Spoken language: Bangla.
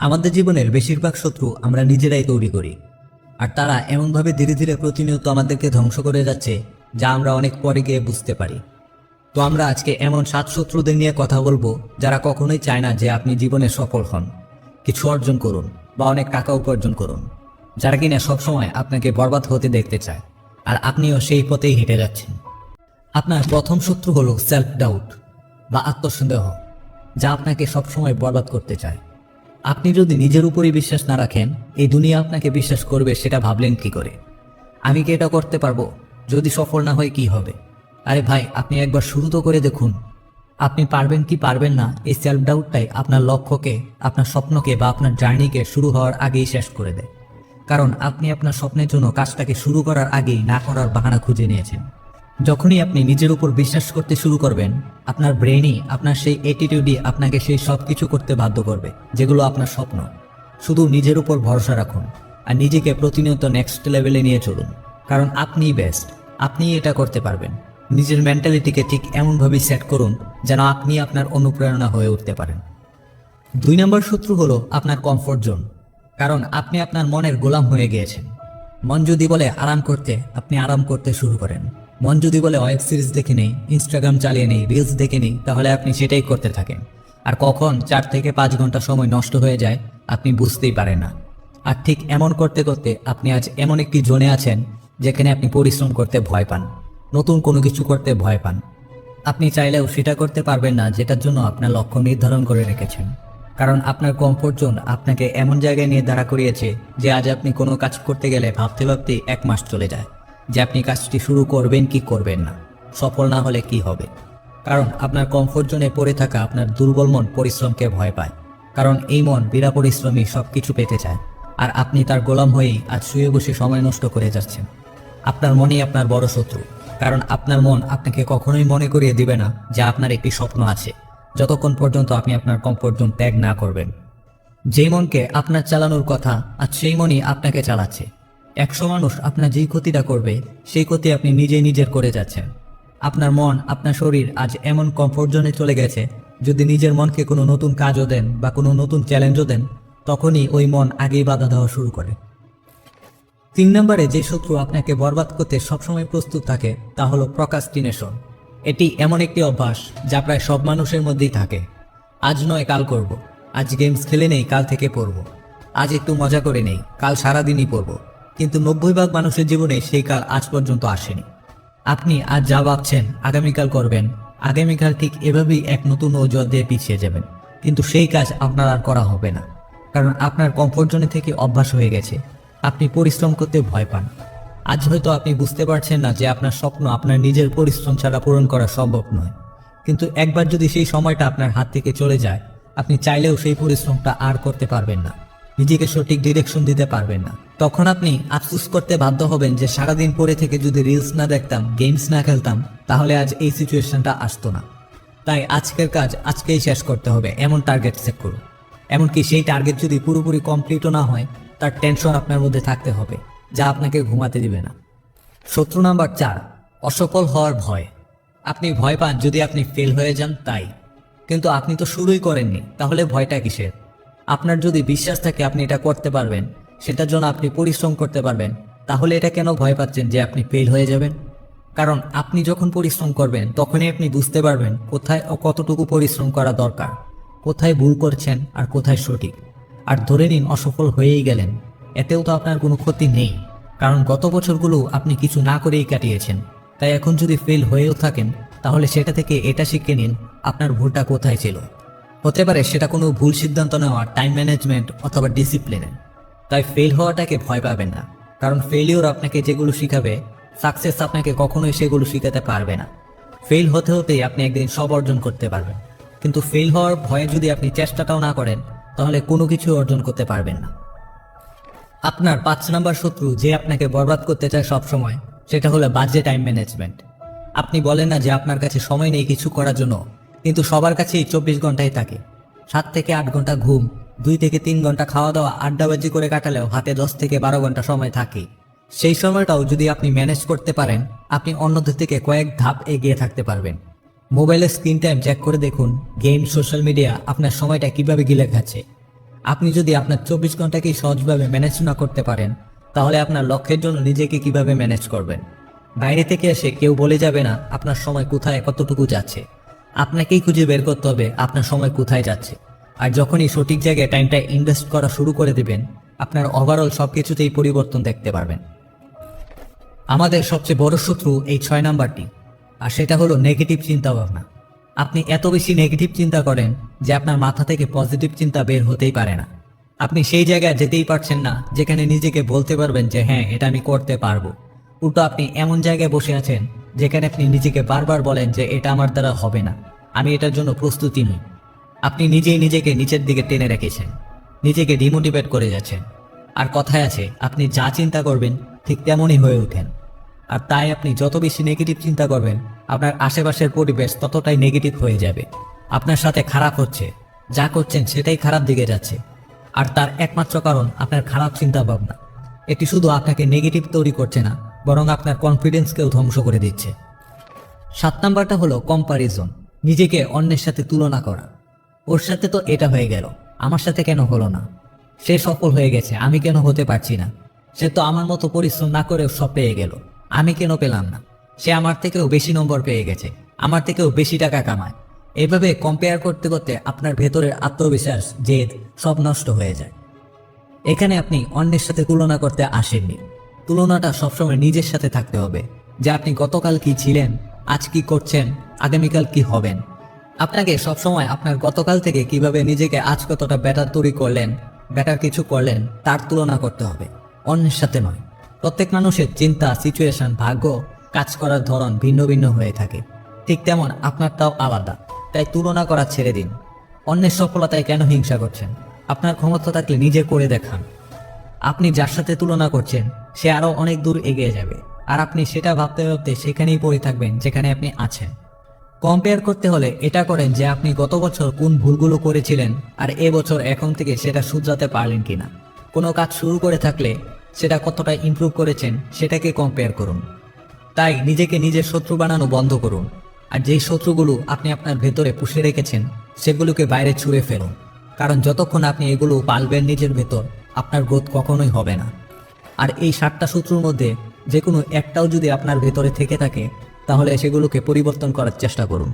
আমাদের জীবনের বেশিরভাগ শত্রু আমরা নিজেরাই তৈরি করি। আর তারা এমনভাবে ধীরে ধীরে প্রতিনিয়ত আমাদেরকে ধ্বংস করে যাচ্ছে, যা আমরা অনেক পরে গিয়ে বুঝতে পারি। তো আমরা আজকে এমন সাত শত্রুদের নিয়ে কথা বলব, যারা কখনোই চায় না যে আপনি জীবনে সফল হন। কিছু অর্জন করুন বা অনেক টাকা উপার্জন করুন, যারা কিনা সবসময় আপনাকে বরবাদ হতে দেখতে চায়, আর আপনিও সেই পথেই হেঁটে যাচ্ছেন। আপনার প্রথম শত্রু হলো সেলফ ডাউট বা আত্মসন্দেহ, যা আপনাকে সবসময় বরবাদ করতে চায়। আপনি যদি নিজের উপরই বিশ্বাস না রাখেন, এই দুনিয়া আপনাকে বিশ্বাস করবে, সেটা ভাবলেন কি করে? আমি কি এটা করতে পারব? যদি সফল না হয় কি হবে? আরে ভাই, আপনি একবার শুরু তো করে দেখুন। আপনি পারবেন কি পারবেন না, এই সেলফ ডাউটটাই আপনার লক্ষ্যকে, আপনার স্বপ্নকে বা আপনার জার্নিকে শুরু হওয়ার আগেই শেষ করে দেয়। কারণ আপনি আপনার স্বপ্নের জন্য কাজটাকে শুরু করার আগেই না করার বাহানা খুঁজে নিয়েছেন। যখনই আপনি নিজের উপর বিশ্বাস করতে শুরু করবেন, আপনার ব্রেনই আপনার সেই অ্যাটিটিউডই আপনাকে সেই সব কিছু করতে বাধ্য করবে, যেগুলো আপনার স্বপ্ন। শুধু নিজের উপর ভরসা রাখুন আর নিজেকে প্রতিনিয়ত নেক্সট লেভেলে নিয়ে চলুন, কারণ আপনিই বেস্ট আপনিই এটা করতে পারবেন। নিজের মেন্টালিটিকে ঠিক এমনভাবে সেট করুন যেন আপনি আপনার অনুপ্রেরণা হয়ে উঠতে পারেন। দুই নম্বর শত্রু হলো আপনার কমফোর্ট জোন কারণ আপনি আপনার মনের গোলাম হয়ে গিয়েছেন। মন যদি বলে আরাম করতে, আপনি আরাম করতে শুরু করেন। মন যদি বলে ওয়েব সিরিজ দেখে নেই ইনস্টাগ্রাম চালিয়ে নেই রিলস দেখে নেই, তাহলে আপনি সেটাই করতে থাকেন। আর কখন চার থেকে পাঁচ ঘণ্টা সময় নষ্ট হয়ে যায়, আপনি বুঝতেই পারেন না। আর ঠিক এমন করতে করতে আপনি আজ এমন একটি জোনে আছেন, যেখানে আপনি পরিশ্রম করতে ভয় পান। নতুন কোনো কিছু করতে ভয় পান। আপনি চাইলেও সেটা করতে পারবেন না, যেটার জন্য আপনার লক্ষ্য নির্ধারণ করে রেখেছেন। কারণ আপনার কমফোর্ট জোন আপনাকে এমন জায়গায় নিয়ে দাঁড়া করিয়েছে, যে আজ আপনি কোনো কাজ করতে গেলে ভাবতে ভাবতে এক মাস চলে যায়। যে আপনি কাজটি শুরু করবেন কি করবেন না। সফল না হলে কি হবে? কারণ আপনার কমফোর্ট জোনে পড়ে থাকা আপনার দুর্বল মন পরিশ্রমকে ভয় পায়। কারণ এই মন বিনা পরিশ্রমী সব কিছু পেতে চায়। আর আপনি তার গোলাম হয়েই আজ শুয়ে বসে সময় নষ্ট করে যাচ্ছেন। আপনার মনই আপনার বড় শত্রু। কারণ আপনার মন আপনাকে কখনোই মনে করিয়ে দিবে না যে আপনার একটি স্বপ্ন আছে। যতক্ষণ পর্যন্ত আপনি আপনার কমফোর্ট জোন ত্যাগ না করবেন। যেই মনকে আপনার চালানোর কথা, আজ সেই মনই আপনাকে চালাচ্ছে। একশো মানুষ আপনার যেই ক্ষতিটা করবে, সেই ক্ষতি আপনি নিজেই নিজের করে যাচ্ছেন। আপনার মন, আপনার শরীর আজ এমন কমফোর্ট জোনে চলে গেছে, যদি নিজের মনকে কোনো নতুন কাজও দেন বা কোনো নতুন চ্যালেঞ্জও দেন, তখনই ওই মন আগেই বাধা দেওয়া শুরু করে। তিন নম্বরে যে শত্রু আপনাকে বরবাদ করতে সবসময় প্রস্তুত থাকে, তা হলো প্রকাস্টিনেশন এটি এমন একটি অভ্যাস যা প্রায় সব মানুষের মধ্যেই থাকে। আজ নয়, কাল করব। আজ গেমস খেলে নেই, কাল থেকে পড়ব। আজ একটু মজা করে নেই, কাল সারাদিনই পড়ব। কিন্তু নব্বই ভাগ মানুষের জীবনে সেই কাল আজ পর্যন্ত আসেনি। আপনি আজ যা ভাবছেন, আগামীকাল করবেন, আগামীকাল ঠিক এভাবেই এক নতুন ওজোর দিয়ে পিছিয়ে যাবেন। কিন্তু সেই কাজ আপনার আর করা হবে না, কারণ আপনার কমফোর্ট জোনে থেকে অভ্যাস হয়ে গেছে। আপনি পরিশ্রম করতে ভয় পান। আজ হয়তো আপনি বুঝতে পারছেন না যে আপনার স্বপ্ন আপনার নিজের পরিশ্রম ছাড়া পূরণ করা সম্ভব নয়। কিন্তু একবার যদি সেই সময়টা আপনার হাত থেকে চলে যায়, আপনি চাইলেও সেই পরিশ্রমটা আর করতে পারবেন না। নিজেকে সঠিক ডিরেকশন দিতে পারবেন না। তখন আপনি আফসোস করতে বাধ্য হবেন যে সারাদিন পরে থেকে যদি রিলস না দেখতাম গেমস না খেলতাম, তাহলে আজ এই সিচুয়েশনটা আসতো না। তাই আজকের কাজ আজকেই শেষ করতে হবে, এমন টার্গেট সেট করুন। এমনকি সেই টার্গেট যদি পুরোপুরি কমপ্লিটও না হয়, তার টেনশন আপনার মধ্যে থাকতে হবে, যা আপনাকে ঘুমাতে দিবে না। শত্রু নাম্বার চার, অসফল হওয়ার ভয়। আপনি ভয় পান যদি আপনি ফেল হয়ে যান, তাই। কিন্তু আপনি তো শুরুই করেননি, তাহলে ভয়টা কিসের? আপনার যদি বিশ্বাস থাকে আপনি এটা করতে পারবেন সেটার জন্য আপনি পরিশ্রম করতে পারবেন। তাহলে এটা কেন ভয় পাচ্ছেন যে আপনি ফেল হয়ে যাবেন? কারণ আপনি যখন পরিশ্রম করবেন, তখনই আপনি বুঝতে পারবেন কোথায় ও কতটুকু পরিশ্রম করা দরকার, কোথায় ভুল করছেন আর কোথায় সঠিক। আর ধরে নিন অসফল হয়েই গেলেন, এতেও তো আপনার কোনো ক্ষতি নেই। কারণ গত বছরগুলো আপনি কিছু না করেই কাটিয়েছেন। তাই এখন যদি ফেল হয়েও থাকেন, তাহলে সেটা থেকে এটা শিখে নিন আপনার ভুলটা কোথায় ছিল। হতে পারে সেটা কোনো ভুল সিদ্ধান্ত নেওয়া টাইম ম্যানেজমেন্ট অথবা ডিসিপ্লিনে তাই ফেল হওয়াটাকে ভয় পাবেন না। কারণ ফেলিওর আপনাকে যেগুলো শিখাবে সাকসেস আপনাকে কখনোই সেগুলো শিখাতে পারবে না। ফেল হতে হতেই আপনি একদিন সব অর্জন করতে পারবেন। কিন্তু ফেল হওয়ার ভয়ে যদি আপনি চেষ্টাটাও না করেন, তাহলে কোনো কিছু অর্জন করতে পারবেন না। আপনার পাঁচ নাম্বার শত্রু যে আপনাকে বরবাদ করতে চায় সব সময় সেটা হলো বাজে টাইম ম্যানেজমেন্ট আপনি বলেন না যে আপনার কাছে সময় নেই কিছু করার জন্য, কিন্তু সবার কাছেই চব্বিশ ঘন্টাই থাকে। সাত থেকে আট ঘণ্টা ঘুম দুই থেকে তিন ঘণ্টা খাওয়া দাওয়া আড্ডাবাজি করে কাটালেও হাতে দশ থেকে বারো ঘণ্টা সময় থাকে। সেই সময়টাও যদি আপনি ম্যানেজ করতে পারেন, আপনি অন্যদের থেকে কয়েক ধাপ এগিয়ে থাকতে পারবেন। মোবাইলের স্ক্রিন টাইম চেক করে দেখুন গেম সোশ্যাল মিডিয়া আপনার সময়টা কীভাবে গিলে খাচ্ছে আপনি যদি আপনার চব্বিশ ঘন্টাকেই সহজভাবে ম্যানেজ না করতে পারেন, তাহলে আপনার লক্ষ্যের জন্য নিজেকে কীভাবে ম্যানেজ করবেন? বাইরে থেকে এসে কেউ বলে যাবে না, আপনার সময় কোথায় কতটুকু যাচ্ছে। আপনাকেই খুঁজে বের করতে হবে, আপনার সময় কোথায় যাচ্ছে। আর যখনই সঠিক জায়গায় টাইমটা ইনভেস্ট করা শুরু করে দেবেন, আপনার ওভারঅল সব কিছুতেই পরিবর্তন দেখতে পারবেন। আমাদের সবচেয়ে বড় শত্রু এই ছয় নাম্বারটি, আর সেটা হলো নেগেটিভ চিন্তা ভাবনা আপনি এত বেশি নেগেটিভ চিন্তা করেন যে আপনার মাথা থেকে পজিটিভ চিন্তা বের হতেই পারে না। আপনি সেই জায়গায় যেতেই পারছেন না, যেখানে নিজেকে বলতে পারবেন যে হ্যাঁ এটা আমি করতে পারব। উল্টো আপনি এমন জায়গায় বসে আছেন, যেখানে আপনি নিজেকে বারবার বলেন যে, এটা আমার দ্বারা হবে না। আমি এটার জন্য প্রস্তুতি নই। আপনি নিজেই নিজেকে নিচের দিকে টেনে রেখেছেন। নিজেকে ডিমোটিভেট করে যাচ্ছেন। আর কথায় আছে, আপনি যা চিন্তা করবেন, ঠিক তেমনই হয়ে ওঠেন। আর তাই আপনি যত বেশি নেগেটিভ চিন্তা করবেন, আপনার আশেপাশের পরিবেশ ততটাই নেগেটিভ হয়ে যাবে। আপনার সাথে খারাপ হচ্ছে, যা করছেন সেটাই খারাপ দিকে যাচ্ছে। আর তার একমাত্র কারণ আপনার খারাপ চিন্তা ভাবনা এটি শুধু আপনাকে নেগেটিভ তৈরি করছে না, বরং আপনার কনফিডেন্সকেও ধ্বংস করে দিচ্ছে। সাত নাম্বারটা হলো কম্পারিজন নিজেকে অন্যের সাথে তুলনা করা। ওর সাথে তো এটা হয়ে গেল। আমার সাথে কেন হলো না? সে সফল হয়ে গেছে, আমি কেন হতে পারছি না? সে তো আমার মতো পরিশ্রম না করেও সব পেয়ে গেল। আমি কেন পেলাম না? সে আমার থেকেও বেশি নম্বর পেয়ে গেছে, আমার থেকেও বেশি টাকা কামায়। এভাবে কম্পেয়ার করতে করতে আপনার ভেতরের আত্মবিশ্বাস, জেদ সব নষ্ট হয়ে যায়। এখানে আপনি অন্যের সাথে তুলনা করতে আসেননি। তুলনাটা সবসময় নিজের সাথে থাকতে হবে, যে আপনি গতকাল কি ছিলেন, আজ কি করছেন, আগামীকাল কি হবেন। আপনাকে সবসময় আপনার গতকাল থেকে কীভাবে নিজেকে আজ কতটা ব্যাটার তৈরি করলেন ব্যাটার কিছু করলেন, তার তুলনা করতে হবে। অন্যের সাথে নয়। প্রত্যেক মানুষের চিন্তা সিচুয়েশন ভাগ্য, কাজ করার ধরন ভিন্ন ভিন্ন হয়ে থাকে। ঠিক তেমন আপনারটাও আলাদা। তাই তুলনা করা ছেড়ে দিন। অন্যের সফলতায় কেন হিংসা করছেন? আপনার ক্ষমতা থাকলে নিজে করে দেখান। আপনি যার সাথে তুলনা করছেন, সে আরও অনেক দূর এগিয়ে যাবে। আর আপনি সেটা ভাবতে ভাবতে সেখানেই পড়ে থাকবেন, যেখানে আপনি আছেন। কম্পেয়ার করতে হলে এটা করেন যে আপনি গত বছর কোন ভুলগুলো করেছিলেন আর এ বছর এখন থেকে সেটা শুধরাতে পারলেন কিনা। কোনো কাজ শুরু করে থাকলে সেটা কতটা ইমপ্রুভ করেছেন সেটাকে কম্পেয়ার করুন। তাই নিজেকে নিজের শত্রু বানানো বন্ধ করুন। আর যেই শত্রুগুলো আপনি আপনার ভেতরে পুষে রেখেছেন, সেগুলোকে বাইরে ছুঁড়ে ফেলুন। কারণ যতক্ষণ আপনি এগুলো পালবেন নিজের ভেতর, আপনার গ্রোথ কখনোই হবে না। আর এই সাতটা সূত্রের মধ্যে যে কোনো একটাও যদি আপনার ভেতরে থেকে থাকে তাহলে সেগুলোকে পরিবর্তন করার চেষ্টা করুন।